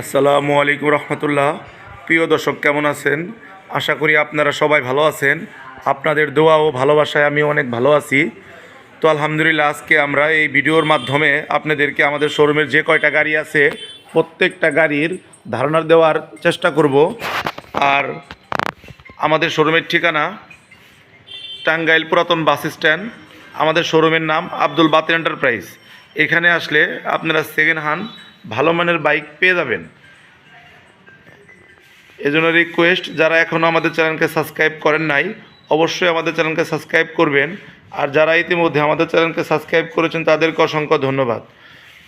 আসসালামু আলাইকুম রহমতুল্লাহ। প্রিয় দর্শক, কেমন আছেন? আশা করি আপনারা সবাই ভালো আছেন। আপনাদের দোয়া ও ভালোবাসায় আমি অনেক ভালো আছি। তো আলহামদুলিল্লাহ, আজকে আমরা এই ভিডিওর মাধ্যমে আপনাদেরকে আমাদের শোরুমের যে কয়টা গাড়ি আছে, প্রত্যেকটা গাড়ির ধারণা দেওয়ার চেষ্টা করব। আর আমাদের শোরুমের ঠিকানা টাঙ্গাইল পুরাতন বাস স্ট্যান্ড। আমাদের শোরুমের নাম আব্দুল বাতিল এন্টারপ্রাইজ। এখানে আসলে আপনারা সেকেন্ড হ্যান্ড ভালো মানের বাইক পেয়ে যাবেন। এজন্য রিকোয়েস্ট যারা এখনও আমাদের চ্যানেলকে সাবস্ক্রাইব করেন নাই, অবশ্যই আমাদের চ্যানেলকে সাবস্ক্রাইব করবেন। আর যারা ইতিমধ্যে আমাদের চ্যানেলকে সাবস্ক্রাইব করেছেন, তাদেরকে অসংখ্য ধন্যবাদ।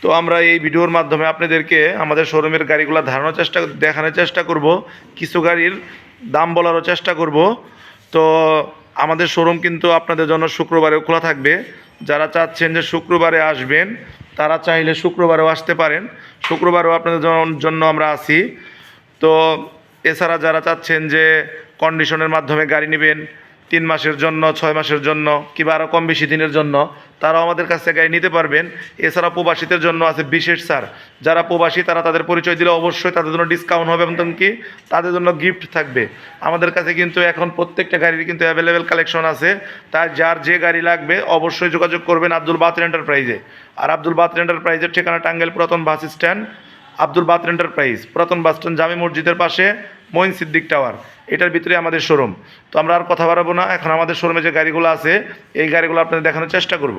তো আমরা এই ভিডিওর মাধ্যমে আপনাদেরকে আমাদের শোরুমের গাড়িগুলো ধারণার চেষ্টা, দেখানোর চেষ্টা করব। কিছু গাড়ির দাম বলারও চেষ্টা করব। তো আমাদের শোরুম কিন্তু আপনাদের জন্য শুক্রবারেও খোলা থাকবে। যারা চাচ্ছেন যে শুক্রবারে আসবেন তারা চাইলে শুক্রবারও আসতে পারেন। শুক্রবারও আপনাদের জন্য আমরা আসি তো এছাড়া যারা চাচ্ছেন যে কন্ডিশনের মাধ্যমে গাড়ি নেবেন তিন মাসের জন্য, ছয় মাসের জন্য, কিংবা আরও কম বেশি দিনের জন্য, তারাও আমাদের কাছ থেকে গাড়ি নিতে পারবেন। এছাড়া প্রবাসীদের জন্য আছে বিশেষ ছাড়। যারা প্রবাসী, তারা তাদের পরিচয় দিলে অবশ্যই তাদের জন্য ডিসকাউন্ট হবে এবং কি তাদের জন্য গিফট থাকবে। আমাদের কাছে কিন্তু এখন প্রত্যেকটা গাড়ির কিন্তু অ্যাভেলেবেল কালেকশন আছে। তাই যার যে গাড়ি লাগবে, অবশ্যই যোগাযোগ করবেন আব্দুল বাতিল এন্টারপ্রাইজে আর আব্দুল বাতিল এন্টারপ্রাইজের ঠিকানা টাঙ্গাইল পুরাতন বাস স্ট্যান্ড আব্দুল বাতিল এন্টারপ্রাইজ পুরাতন বাস স্ট্যান্ড জামি মসজিদের পাশে। মঈন সিদ্দিক টাওয়ার। এটার ভিতরে আমাদের শোরুম। তো আমরা আর কথা বাড়াবো না। এখন আমাদের শোরুমে যে গাড়িগুলো আছে, এই গাড়িগুলো আপনাদের দেখানোর চেষ্টা করব।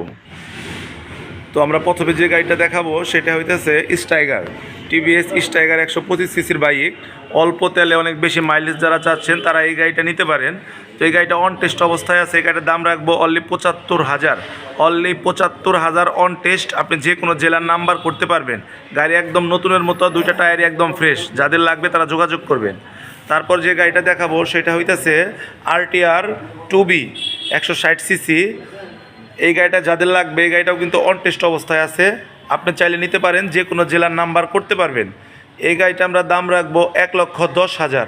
তো আমরা প্রথমে যে গাড়িটা দেখাবো, সেটা হইতেছে স্টাইগার টিভিএস স্টাইগার একশো পঁচিশ সিসির বাইক অল্প তেলে অনেক বেশি মাইলেজ যারা চাচ্ছেন, তারা এই গাড়িটা নিতে পারেন। তো এই গাড়িটা অন টেস্ট অবস্থায় আছে, এই গাড়িটার দাম রাখব অনলি পঁচাত্তর হাজার। অনলি পঁচাত্তর হাজার অন টেস্ট আপনি যে কোনো জেলার নাম্বার করতে পারবেন। গাড়ি একদম নতুনের মতো, দুইটা টায়ারই একদম ফ্রেশ যাদের লাগবে তারা যোগাযোগ করবেন। তারপর যে গাড়িটা দেখাবো, সেটা হইতেছে আরটিআর টু বি একশো ষাট সিসি এই গাড়িটা যাদের লাগবে, এই গাড়িটাও কিন্তু অন টেস্ট অবস্থায় আছে। আপনি চাইলে নিতে পারেন, যে কোনো জেলার নাম্বার করতে পারবেন। এই গাড়িটা আমরা দাম রাখব এক লক্ষ দশ হাজার।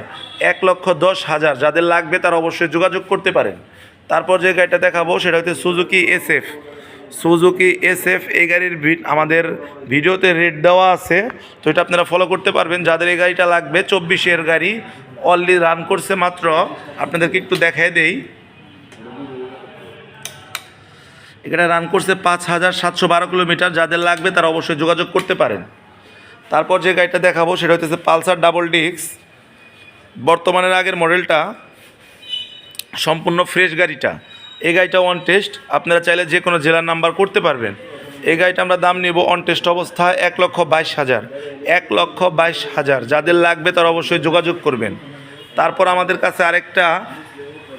এক লক্ষ দশ হাজার। যাদের লাগবে তারা অবশ্যই যোগাযোগ করতে পারেন। তারপর যে গাড়িটা দেখাবো সেটা হচ্ছে সুজুকি এসএফ। সুজুকি এসএফ, এই গাড়ির আমাদের ভিডিওতে রেট দেওয়া আছে। তো এটা আপনারা ফলো করতে পারবেন। যাদের এই গাড়িটা লাগবে, চব্বিশের গাড়ি অলরেডি রান করছে মাত্র। আপনাদেরকে একটু দেখাই দেই। এখানে রান করছে পাঁচ হাজার সাতশো বারো কিলোমিটার। যাদের লাগবে তারা অবশ্যই যোগাযোগ করতে পারেন। তারপর যে গাড়িটা দেখাবো সেটা হচ্ছে পালসার ডাবল ডিক্স। বর্তমানের আগের মডেলটা, সম্পূর্ণ ফ্রেশ গাড়িটা। এই গাড়িটা অন টেস্ট আপনারা চাইলে যে কোনো জেলার নাম্বার করতে পারবেন। এই গাড়িটা আমরা দাম নিব অন টেস্ট অবস্থায় এক লক্ষ বাইশ হাজার। এক লক্ষ বাইশ হাজার। যাদের লাগবে তারা অবশ্যই যোগাযোগ করবেন। তারপর আমাদের কাছে আরেকটা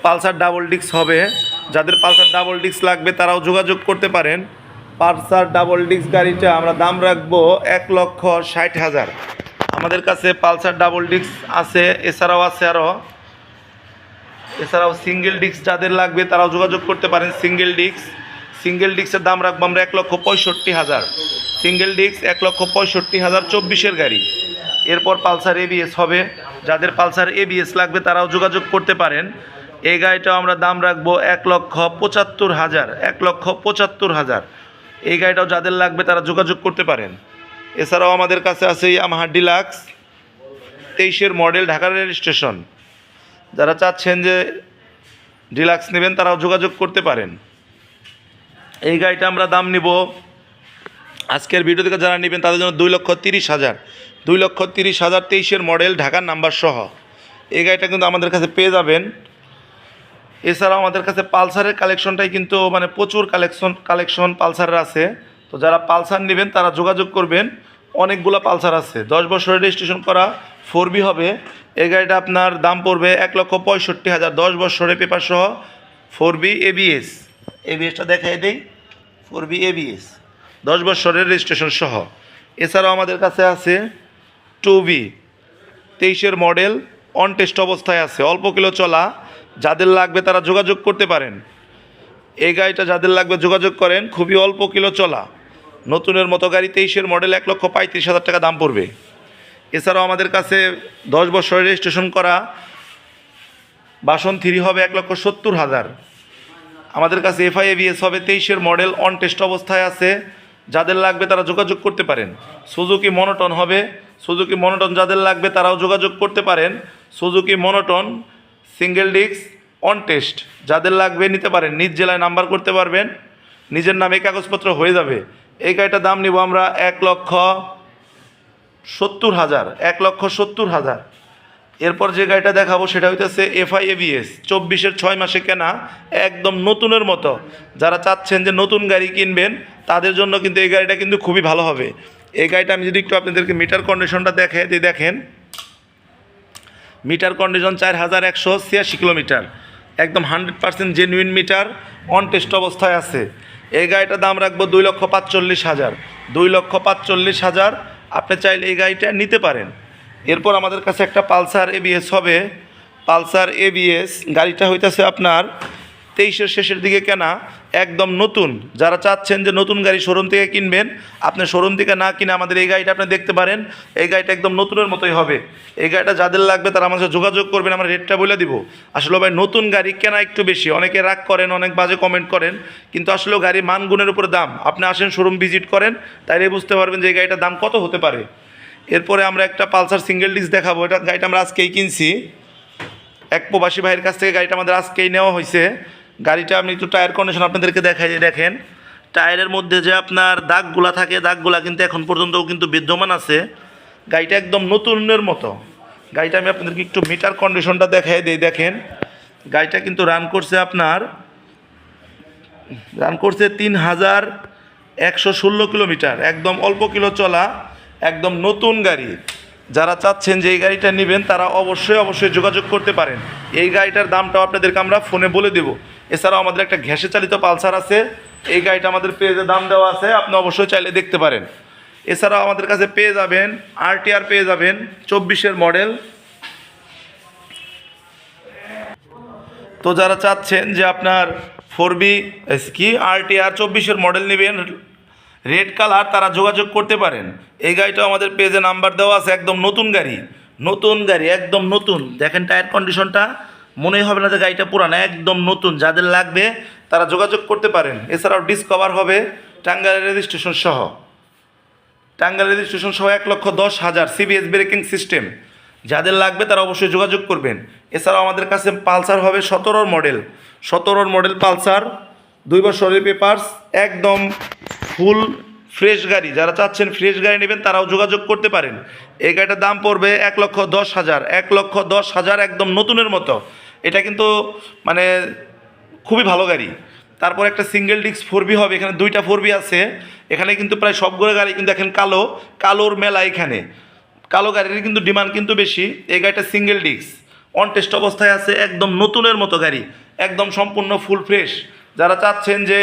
পালসার ডাবল ডিক্স হবে। যাদের পালসার ডাবল ডিক্স লাগবে তারাও যোগাযোগ করতে পারেন। পালসার ডাবল ডিস্ক গাড়িটা আমরা দাম রাখব এক লক্ষ ষাট হাজার। আমাদের কাছে পালসার ডাবল ডিস্ক আছে, এছাড়াও আছে আরও এছাড়াও সিঙ্গেল ডিস্ক যাদের লাগবে তারাও যোগাযোগ করতে পারেন সিঙ্গেল ডিস্ক। সিঙ্গেল ডিস্কের দাম রাখব আমরা এক লক্ষ পঁয়ষট্টি হাজার। সিঙ্গেল ডিস্ক এক লক্ষ পঁয়ষট্টি হাজার চব্বিশের গাড়ি। এরপর পালসার এবিএস হবে। যাদের পালসার এবিএস লাগবে তারাও যোগাযোগ করতে পারেন। এই গাড়িটাও আমরা দাম রাখব এক লক্ষ পঁচাত্তর হাজার, এক লক্ষ পঁচাত্তর হাজার। এই গাড়িটাও যাদের লাগবে তারা যোগাযোগ করতে পারেন। এছাড়াও আমাদের কাছে আছে ইয়ামাহা ডিলাক্স তেইশের মডেল ঢাকা রেল স্টেশন। যারা চাচ্ছেন যে ডিলাক্স নেবেন তারাও যোগাযোগ করতে পারেন। এই গাড়িটা আমরা দাম নিব আজকের ভিডিও থেকে যারা নেবেন তাদের জন্য দুই লক্ষ তিরিশ হাজার। দুই লক্ষ তিরিশ হাজার তেইশের মডেল ঢাকার নাম্বার সহ। এই গাড়িটা কিন্তু আমাদের কাছে পেয়ে যাবেন। এছাড়াও আমাদের কাছে পালসারের কালেকশনটাই কিন্তু মানে প্রচুর কালেকশন কালেকশন পালসারের আছে। তো যারা পালসার নেবেন, তারা যোগাযোগ করবেন। অনেকগুলো পালসার আছে। দশ বছরের রেজিস্ট্রেশন করা ফোর বি হবে। এই গাড়িটা আপনার দাম পড়বে এক লক্ষ পঁয়ষট্টি হাজার। দশ বছরের পেপার সহ ফোর বি এবিএস এবিএসটা দেখাই দেই। ফোর বি এবিএস দশ বছরের রেজিস্ট্রেশন সহ। এছাড়াও আমাদের কাছে আছে টু বি তেইশের মডেল অন টেস্ট অবস্থায় আছে। অল্প কিলো চলা। যাদের লাগবে তারা যোগাযোগ করতে পারেন। এই গাড়িটা যাদের লাগবে যোগাযোগ করেন, খুবই অল্প কিলো চলা। নতুনের মতো গাড়ি তেইশের মডেল এক লক্ষ পঁয়ত্রিশ হাজার টাকা দাম পড়বে। এছাড়াও আমাদের কাছে দশ বছরের রেজিস্ট্রেশন করা বাসন থ্রি হবে এক লক্ষ সত্তর হাজার। আমাদের কাছে এফআই এবিএস হবে তেইশের মডেল অন টেস্ট অবস্থায় আছে। যাদের লাগবে তারা যোগাযোগ করতে পারেন। সুজুকি মনোটন হবে। সুজুকি মনোটন যাদের লাগবে তারাও যোগাযোগ করতে পারেন। Suzuki monotone single disc on test যাদের লাগবে, নিতে পারেন। নিজ জেলায় নাম্বার করতে পারবেন। নিজের নামে কাগজপত্র হয়ে যাবে। এই গাড়িটার দাম নিব আমরা এক লক্ষ সত্তর হাজার। এক লক্ষ সত্তর হাজার। এরপর যে গাড়িটা দেখাবো, সেটা হইতেছে এফআই এবিএস চব্বিশের ছয় মাসে কেনা, একদম নতুনের মতো। যারা চাচ্ছেন যে নতুন গাড়ি কিনবেন, তাদের জন্য কিন্তু এই গাড়িটা কিন্তু খুবই ভালো হবে। এই গাড়িটা আমি যদি একটু আপনাদেরকে মিটার কন্ডিশনটা দেখে দিয়ে দেখেন। মিটার কন্ডিশন চার হাজার একশো ছিয়াশি কিলোমিটার। একদম hundred percent genuine meter on test অবস্থায় আছে। এই গাড়িটার দাম রাখব দুই লক্ষ পাঁচচল্লিশ হাজার। দুই লক্ষ পাঁচচল্লিশ হাজার, আপনি চাইলে এই গাড়িটা নিতে পারেন। এরপর আমাদের কাছে একটা পালসার এবিএস হবে। পালসার এবিএস গাড়িটা হইতেছে আপনার তেইশের শেষের দিকে কেনা একদম নতুন। যারা চাচ্ছেন যে নতুন গাড়ি শোরুম থেকে কিনবেন, আপনি শোরুম থেকে না কিনে আমাদের এই গাড়িটা আপনি দেখতে পারেন। এই গাড়িটা একদম নতুনের মতোই হবে। এই গাড়িটা যাদের লাগবে তারা আমাদের যোগাযোগ করবেন, আমরা রেটটা বলে দিব। আসলে ভাই, নতুন গাড়ি কেনা একটু বেশি। অনেকে রাগ করেন, অনেক বাজে কমেন্ট করেন, কিন্তু আসলে গাড়ি মান গুণের উপরে দাম। আপনি আসেন শোরুম ভিজিট করেন, তাইলে বুঝতে পারবেন যে এই গাড়িটার দাম কত হতে পারে। এরপরে আমরা একটা পালসার সিঙ্গেল ডিস্ক দেখাবো। এটা গাড়িটা আমরা আজকেই কিনছি। এক প্রবাসী ভাইয়ের কাছ থেকে গাড়িটা আমাদের আজকেই নেওয়া হয়েছে গাড়িটা আমি একটু টায়ার কন্ডিশন আপনাদেরকে দেখাই, দেখেন। টায়ারের মধ্যে যে আপনার দাগগুলা থাকে, দাগগুলা কিন্তু এখন পর্যন্তও কিন্তু বিদ্যমান আছে। গাড়িটা একদম নতুনের মতো। গাড়িটা আমি আপনাদেরকে একটু মিটার কন্ডিশনটা দেখাই দিই, দেখেন। গাড়িটা কিন্তু রান করছে আপনার রান করছে তিন হাজার একশো ষোলো কিলোমিটার। একদম অল্প কিলো চলা, একদম নতুন গাড়ি। যারা চাচ্ছেন যে এই গাড়িটা নেবেন, তারা অবশ্যই অবশ্যই যোগাযোগ করতে পারেন। এই গাড়িটার দামটাও আপনাদেরকে আমরা ফোনে বলে দেবো। এছাড়াও আমাদের একটা ঘ্যাসে চালিত পালসার আছে। এই গাড়িটা আমাদের পেজে দাম দেওয়া আছে, আপনি অবশ্যই চাইলে দেখতে পারেন। এছাড়াও আমাদের কাছে পেয়ে যাবেন আরটিআর পেয়ে যাবেন, চব্বিশের মডেল। তো যারা চাচ্ছেন যে আপনার ফোর বি কি আরটিআর চব্বিশের মডেল নেবেন, রেড কালার, তারা যোগাযোগ করতে পারেন। এই গাড়িটা আমাদের পেজে নাম্বার দেওয়া আছে, একদম নতুন গাড়ি। নতুন গাড়ি, একদম নতুন। দেখেন টায়ার কন্ডিশনটা। মনেই হবে না যে গাড়িটা পুরানো, একদম নতুন, যাদের লাগবে তারা যোগাযোগ করতে পারেন। এছাড়াও ডিসকভার হবে টাঙ্গাইল রেজিস্ট্রেশন সহ। টাঙ্গাইল রেজিস্ট্রেশন সহ এক লক্ষ দশ হাজার সিবিএস ব্রেকিং সিস্টেম যাদের লাগবে তারা অবশ্যই যোগাযোগ করবেন। এছাড়াও আমাদের কাছে পালসার হবে সতেরোর মডেল সতেরোর মডেল পালসার, দুই বছরের পেপার্স একদম ফুল ফ্রেশ গাড়ি। যারা চাচ্ছেন ফ্রেশ গাড়ি নেবেন তারাও যোগাযোগ করতে পারেন। এই গাড়িটার দাম পড়বে এক লক্ষ দশ হাজার, এক লক্ষ দশ হাজার একদম নতুনের মতো। এটা কিন্তু মানে খুবই ভালো গাড়ি। তারপর একটা সিঙ্গেল ডিস্ক ফোর বি হবে, এখানে দুইটা ফোর বি আছে। এখানে কিন্তু প্রায় সবগুলো গাড়ি কিন্তু এখন কালো, কালোর মেলা এখানে। কালো গাড়ির কিন্তু ডিমান্ড কিন্তু বেশি, এই গাড়িটা সিঙ্গেল ডিস্ক অন টেস্ট অবস্থায় আছে, একদম নতুনের মতো গাড়ি, একদম সম্পূর্ণ ফুল ফ্রেশ যারা চাচ্ছেন যে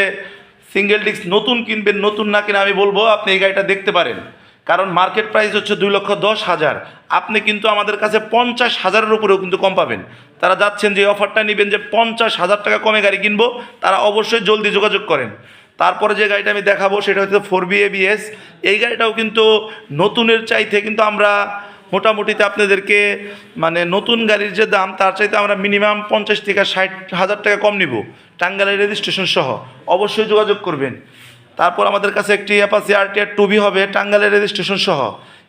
সিঙ্গেল ডিস্ক নতুন কিনবেন, নতুন না কিনে, আমি বলব, আপনি এই গাড়িটা দেখতে পারেন। কারণ মার্কেট প্রাইস হচ্ছে দুই লক্ষ দশ হাজার। আপনি কিন্তু আমাদের কাছে পঞ্চাশ হাজারের উপরেও কিন্তু কম পাবেন। তারা যাচ্ছেন যে অফারটা নেবেন যে পঞ্চাশ হাজার টাকা কমে গাড়ি কিনবো, তারা অবশ্যই জলদি যোগাযোগ করেন। তারপরে যে গাড়িটা আমি দেখাবো সেটা হচ্ছে ফোর বি এবিএস এই গাড়িটাও কিন্তু নতুনের চাইতে কিন্তু আমরা মোটামুটিতে আপনাদেরকে মানে নতুন গাড়ির যে দাম, তার চাইতে আমরা মিনিমাম পঞ্চাশ থেকে ষাট হাজার টাকা কম নিব। টাঙ্গালের রেজিস্ট্রেশন সহ। অবশ্যই যোগাযোগ করবেন। তারপর আমাদের কাছে একটি অ্যাপাসি আরটিআর টুবি হবে টাঙ্গালের রেজিস্ট্রেশন সহ।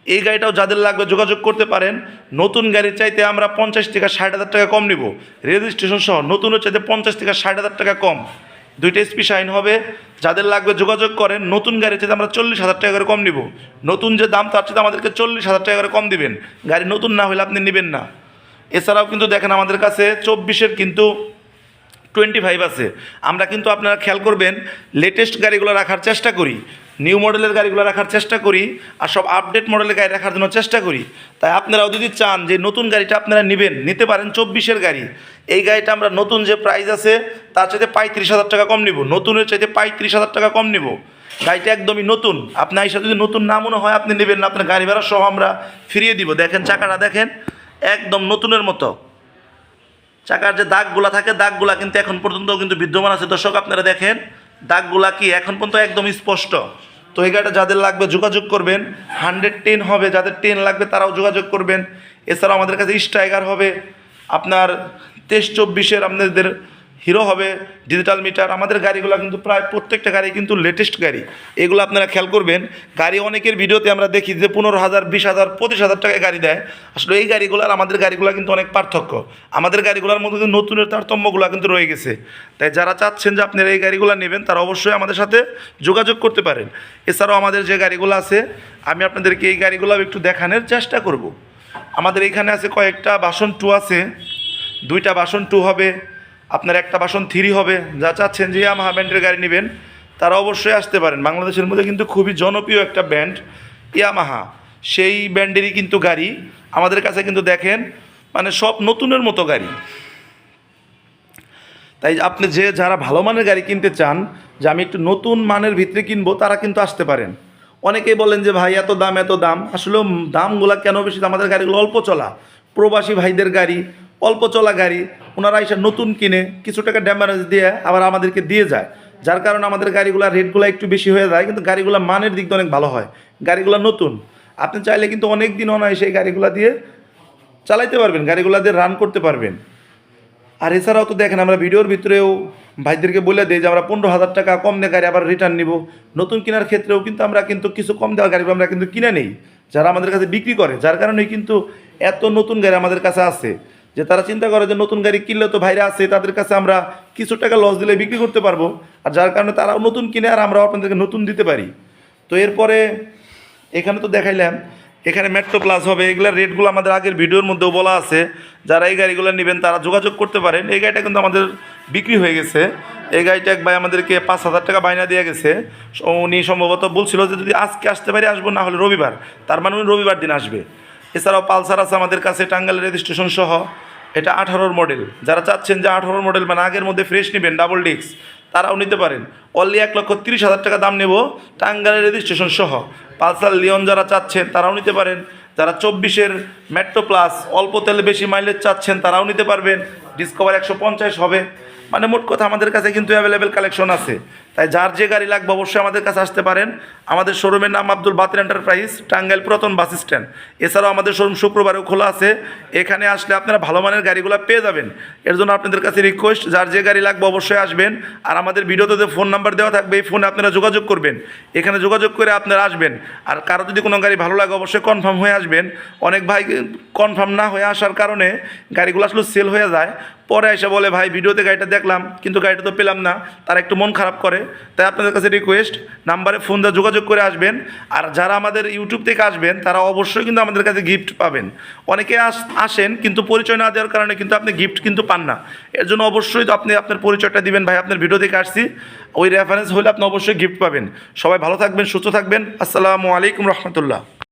এই গাড়িটাও যাদের লাগবে যোগাযোগ করতে পারেন। নতুন গাড়ির চাইতে আমরা পঞ্চাশ থেকে ষাট হাজার টাকা কম নিব। রেজিস্ট্রেশন সহ, নতুনের চাইতে পঞ্চাশ থেকে ষাট হাজার টাকা কম। দুইটা এসপি শাইন হবে। যাদের লাগবে যোগাযোগ করেন, নতুন গাড়ির চাইতে আমরা চল্লিশ হাজার টাকা করে কম নিব। নতুন যে দাম, তার চাইতে আমাদেরকে চল্লিশ হাজার টাকা করে কম দিবেন। গাড়ি নতুন না হলে আপনি নেবেন না। এছাড়াও কিন্তু দেখেন আমাদের কাছে চব্বিশের কিন্তু টোয়েন্টি ফাইভ আছে। আমরা কিন্তু আপনারা খেয়াল করবেন লেটেস্ট গাড়িগুলো রাখার চেষ্টা করি নিউ মডেলের গাড়িগুলো রাখার চেষ্টা করি, আর সব আপডেট মডেলের গাড়ি রাখার জন্য চেষ্টা করি। তাই আপনারাও যদি চান যে নতুন গাড়িটা আপনারা নেবেন, নিতে পারেন চব্বিশের গাড়ি। এই গাড়িটা আমরা নতুন যে প্রাইস আছে, তার চাইতে পঁয়ত্রিশ হাজার টাকা কম নিব। নতুনের চাইতে পঁয়ত্রিশ হাজার টাকা কম নিব। গাড়িটা একদমই নতুন। আপনার এই সাথে যদি নতুন না মনে হয়, আপনি নেবেন না। আপনার গাড়ি ভাড়া সহ আমরা ফিরিয়ে দিব। দেখেন, চাকাটা দেখেন, একদম নতুনের মতো। চাকার যে দাগগুলা থাকে, দাগগুলা কিন্তু এখন পর্যন্ত কিন্তু বিদ্যমান আছে। দর্শক, আপনারা দেখেন, দাগগুলা কি এখন পর্যন্ত একদম স্পষ্ট। তো এই গাড়িটা যাদের লাগবে যোগাযোগ করবেন হান্ড্রেড টেন হবে, যাদের টেন লাগবে তারাও যোগাযোগ করবেন। এছাড়াও আমাদের কাছে স্ট্রাইগার হবে। আপনার তেইশ চব্বিশের আপনাদের হিরো হবে ডিজিটাল মিটার আমাদের গাড়িগুলো কিন্তু প্রায় প্রত্যেকটা গাড়ি কিন্তু লেটেস্ট গাড়ি। এগুলো আপনারা খেয়াল করবেন, গাড়ি অনেকের ভিডিওতে আমরা দেখি যে পনেরো হাজার, বিশ হাজার, পঁচিশ হাজার টাকায় গাড়ি দেয়। আসলে এই গাড়িগুলো আর আমাদের গাড়িগুলো কিন্তু অনেক পার্থক্য। আমাদের গাড়িগুলোর মধ্যে কিন্তু নতুনের তারতম্যগুলো কিন্তু রয়ে গেছে। তাই যারা চাচ্ছেন যে আপনারা এই গাড়িগুলো নেবেন, তারা অবশ্যই আমাদের সাথে যোগাযোগ করতে পারেন। এছাড়াও আমাদের যে গাড়িগুলো আছে, আমি আপনাদেরকে এই গাড়িগুলো একটু দেখানোর চেষ্টা করব। আমাদের এখানে আছে কয়েকটা বাসন টু আছে। দুইটা বাসন টু হবে। আপনার একটা বাসন থ্রি হবে, যা চাচ্ছেন যে ইয়ামাহা ব্যান্ডের গাড়ি নেবেন, তারা অবশ্যই আসতে পারেন। বাংলাদেশের মধ্যে কিন্তু খুবই জনপ্রিয় একটা ব্যান্ড, ইয়ামাহা। সেই ব্যান্ডেরই কিন্তু গাড়ি। আমাদের কাছে কিন্তু দেখেন মানে সব নতুনের মতো গাড়ি। তাই আপনি যে, যারা ভালো মানের গাড়ি কিনতে চান, যে আমি একটু নতুন মানের ভিতরে কিনবো, তারা কিন্তু আসতে পারেন। অনেকেই বলেন যে, ভাই, এত দাম এত দাম। আসলে দামগুলা কেন বেশি? আমাদের গাড়িগুলো অল্প চলা। প্রবাসী ভাইদের গাড়ি, অল্প চলা গাড়ি। ওনারা এসে নতুন কিনে কিছু টাকা ড্যামারেজ দিয়ে আবার আমাদেরকে দিয়ে যায়। যার কারণে আমাদের গাড়িগুলোর রেটগুলো একটু বেশি হয়ে যায়, কিন্তু গাড়িগুলো মানের দিক দিয়ে অনেক ভালো হয়। গাড়িগুলো নতুন। আপনি চাইলে কিন্তু অনেক দিন অনায় সেই গাড়িগুলো দিয়ে চালাইতে পারবেন, গাড়িগুলো দিয়ে রান করতে পারবেন। আর এছাড়াও তো দেখেন, আমরা ভিডিওর ভিতরেও ভাইদেরকে বলে দিই যে আমরা পনেরো হাজার টাকা কম দিয়ে গাড়ি আবার রিটার্ন নিব। নতুন কেনার ক্ষেত্রেও কিন্তু আমরা কিন্তু কিছু কম দেওয়া গাড়ি আমরা কিন্তু কিনে নেই, যারা আমাদের কাছে বিক্রি করে। যার কারণে কিন্তু এত নতুন গাড়ি আমাদের কাছে আছে। যে তারা চিন্তা করে যে নতুন গাড়ি কিনলে তো ভাইরা আছে, তাদের কাছে আমরা কিছু টাকা লস দিলে বিক্রি করতে পারব। আর যার কারণে তারা নতুন কিনে আর আমরা আপনাদেরকে নতুন দিতে পারি। তো এরপরে এখানে তো দেখাইলাম, এখানে মেট্রো প্লাস হবে, এগুলোর রেটগুলো আমাদের আগের ভিডিওর মধ্যেও বলা আছে। যারা এই গাড়িগুলো নেবেন তারা যোগাযোগ করতে পারেন। এই গাড়িটা কিন্তু আমাদের বিক্রি হয়ে গেছে। এই গাড়িটা এক ভাই আমাদেরকে পাঁচ হাজার টাকা বায়না দিয়ে গেছে। উনি সম্ভবত বলছিল যে যদি আজকে আসতে পারি, আসব না হলে রবিবার। তার মানে উনি রবিবার দিন আসবে। এছাড়াও পালসার আছে আমাদের কাছে, টাঙ্গাইল রেজিস্ট্রেশন সহ। এটা আঠারোর মডেল যারা চাচ্ছেন যে আঠারোর মডেল মানে আগের মধ্যে ফ্রেশ নেবেন ডাবল ডিস্ক তারাও নিতে পারেন। অনলি এক লক্ষ তিরিশ হাজার টাকা দাম নেব, টাঙ্গাইলের রেজিস্ট্রেশন সহ। পালসার লিওন যারা চাচ্ছেন, তারাও নিতে পারেন। যারা চব্বিশের মেট্রো প্লাস অল্প তেলে বেশি মাইলেজ চাচ্ছেন, তারাও নিতে পারবেন। ডিসকভার একশো পঞ্চাশ হবে। মানে মোট কথা আমাদের কাছে কিন্তু অ্যাভেলেবেল কালেকশন আছে। তাই যার যে গাড়ি লাগবে অবশ্যই আমাদের কাছে আসতে পারেন। আমাদের শোরুমের নাম আব্দুল বাতিল এন্টারপ্রাইজ, টাঙ্গাইল পুরাতন বাস স্ট্যান্ড। এছাড়াও আমাদের শোরুম শুক্রবারেও খোলা আছে। এখানে আসলে আপনারা ভালো মানের গাড়িগুলো পেয়ে যাবেন। এর জন্য আপনাদের কাছে রিকোয়েস্ট যার যে গাড়ি লাগবে অবশ্যই আসবেন। আর আমাদের ভিডিওতে যে ফোন নাম্বার দেওয়া থাকবে, এই ফোনে আপনারা যোগাযোগ করবেন। এখানে যোগাযোগ করে আপনারা আসবেন। আর কারও যদি কোনো গাড়ি ভালো লাগে অবশ্যই কনফার্ম হয়ে আসবেন। অনেক ভাই কনফার্ম না হয়ে আসার কারণে গাড়িগুলো আসলে সেল হয়ে যায়। পরে এসে বলে, ভাই, ভিডিওতে গাড়িটা দেখলাম, কিন্তু গাড়িটা তো পেলাম না, তারা একটু মন খারাপ করে। তাই আপনাদের কাছে রিকোয়েস্ট নাম্বারে ফোন দিয়ে যোগাযোগ করে আসবেন, আর যারা আমাদের ইউটিউব থেকে আসবেন, তারা অবশ্যই কিন্তু আমাদের কাছে গিফট পাবেন। অনেকে আস, আসেন, কিন্তু পরিচয় না দেওয়ার কারণে কিন্তু আপনি গিফট কিন্তু পান না। এর জন্য অবশ্যই তো আপনি আপনার পরিচয়টা দিবেন। ভাই, আপনার ভিডিও থেকে আসছি, ওই রেফারেন্স হলে আপনি অবশ্যই গিফট পাবেন। সবাই ভালো থাকবেন, সুস্থ থাকবেন। আসসালামু আলাইকুম রহমতুল্লাহ।